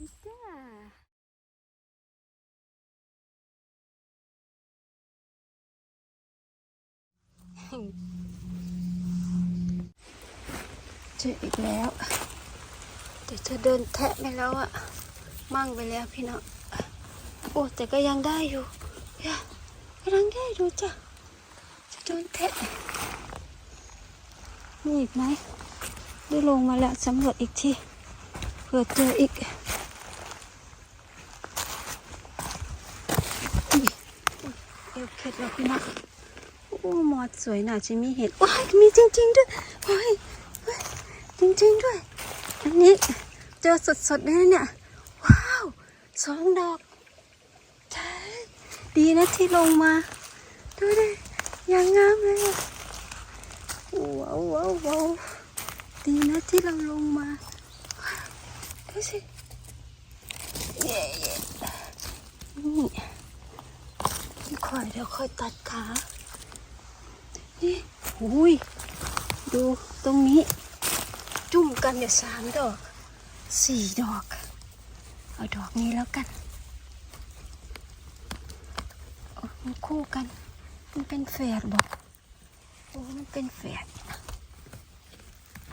จ้าเจออีกแล้ว เดี๋ยวจะเดินแทะไปแล้วอะมั่งไปแล้วพี่น้องโอ้แต่ก็ยังได้อยู่ย่าก็ยังได้อยู่จ้ะจะโดนแทะมีอีกไหมได้ลงมาแล้วสำรวจอีกทีเผื่อเจออีกอุ๊ย เอวเคล็ดแล้วพี่น้องโอ้หมอดสวยน่าจะมีเห็ดว้ายมีจริง ๆ ด้วยโอ้ยเฮ้ยจริง ๆ ด้วย อันนี้เจอสดๆเลยเนี่ย ว้าวสองดอกใช่ดีนะที่ลงมา ดูดิยังงามเลยว้าวว้าวว้าวดีนะที่เราลงมาดูสิเย่เย่นี่ ค่อยเดี๋ยวค่อยตัดขา นี่อุ้ยดูตรงนี้ จุ่มกันอยู่สามดอก สี่ดอก เอาดอกนี้แล้วกันมันคู่กัน มันเป็นแฝดบอกโอ้มันเป็นแฝด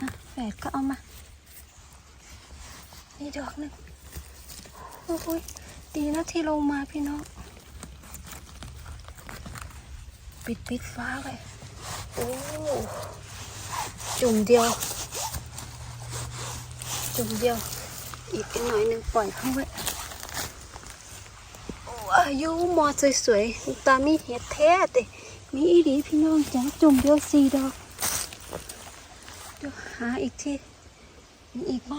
อะแฝดก็เอามา นี่ดอกหนึ่งโอ้ยดีนะที่ลงมาพี่น้อง ปิดปิดฟ้าไว้โอ้จุ่มเดียว จุ่มเดียว อีกหน่อยหนึ่งปล่อยเขาไว้อายุมอสวยๆตามีเห็ดแท้แต่มีอีดีพี่น้องจ้าจุ่มเดียวสี่ดอกเดี๋ยวหาอีกทีมีอีกไหม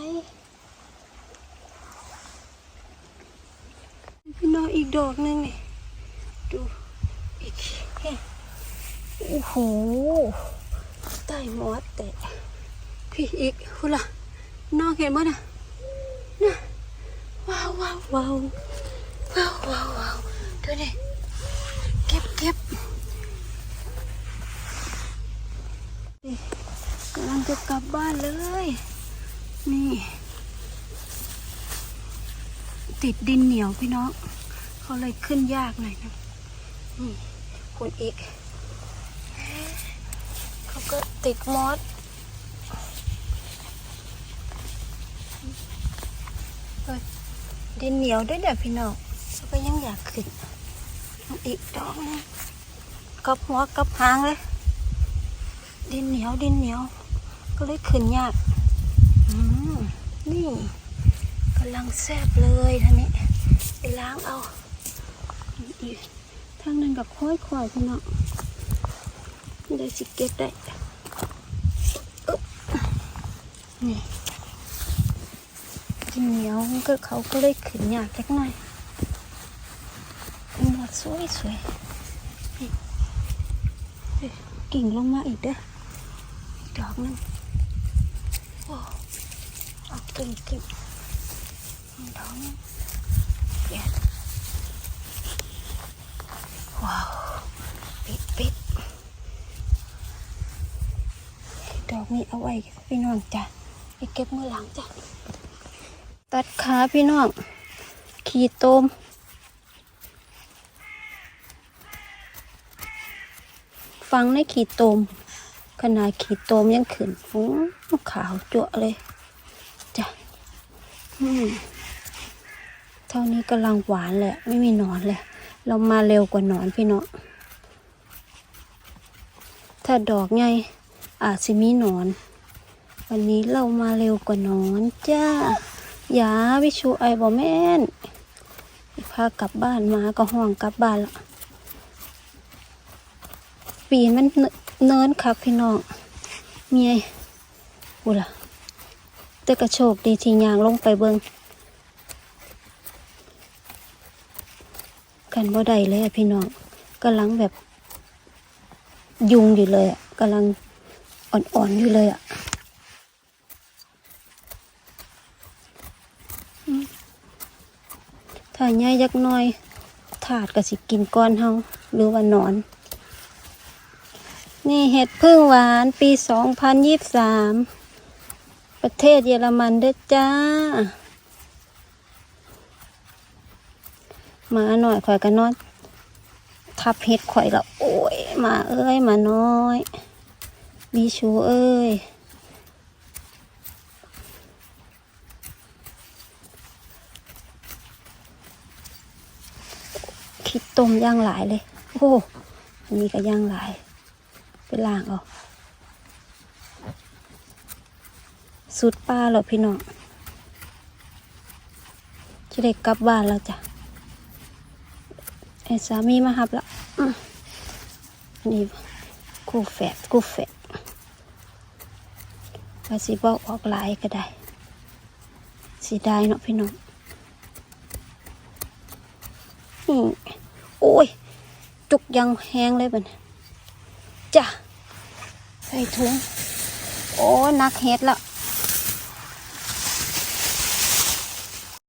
พี่น้องอีกดอกนึงนี่ดูอีกเฮ้ โอ้โหใต้หมอดแต่พี่อีกคุณล่ะน้องเห็นมั้ยนะนะว้าวว้าวว้าวว้าวว้าวว้าวดูดิเก็บเก็บนี่กำลังจะกลับบ้านเลย นี่ ติดดินเหนียวพี่น้อง เขาเลยขึ้นยากหน่อยนะนี่คุณอีก ก็ติดมอสดินเหนียวด้วยเด้อพี่น้องก็ยังอยากขึ้นอีกดอกนึงกับหัวกับหางเลย ดินเหนียวดินเหนียว ก็เลยขึ้นยากนี่กำลังแซบเลยท่านี้ไปล้างเอาอีกทางนั้นกับค่อยค่อยๆพี่น้อง ได้สิเก็บได้อึ๊บนี่กินเหนียวมันก็เขาก็เลย นี้เอาไว้พี่น้องจ้ะไปเก็บมือหลังจ้ะ ตัดขาพี่น้อง ขี่โตมฟังในขี่โตมขนาดขี่โตมยังขึ้นฟูขาวจั่วเลยจ้ะอืมเท่านี้กำลังหวานเลยไม่มีหนอนเลยเรามาเร็วกว่าหนอนพี่น้องถ้าดอกไง อาจสิมีหนอน วันนี้เรามาเร็วกว่านอนจ้าอย่าวิชูไอบ่แมนพากลับบ้านมาก็ห้องกลับบ้านละปีนมันเนินคักพี่น้องเมียกูล่ะแต่กระโชกดีทียางลงไปเบิงกันบ่ได้เลยอะพี่น้องกำลังแบบยุงอยู่เลยอะกำลัง อ่อนๆอยู่เลยอะถ้าใหญ่ยักน้อย ถาดก็สิกินก้อนเฮาหรือว่านอน นี่เห็ดพึ่งหวานปี 2023 ประเทศเยอรมันเด้อจ้า มาหน่อยข่อยก็นอน ทับเห็ดข่อยละโอ้ย มาเอ้ย มาน้อย มีชูเอ้ย คิดต้มย่างหลายเลย โอ้อันนี้ก็ย่างหลาย ไปล้างเออกสุดป้าแล้วพี่น้องจะได้กลับบ้านแล้วจ้ะไอ้สามีมาหับละมอันนี้กูแฝดกูแฝด ว่าสิบอกออกหลายก็ได้สีได้เนาะพี่น้องอืมโอ้ย จุกยังแห้งเลยบันจ้ะ ใส่ถุง โอ้นักเฮ็ดละ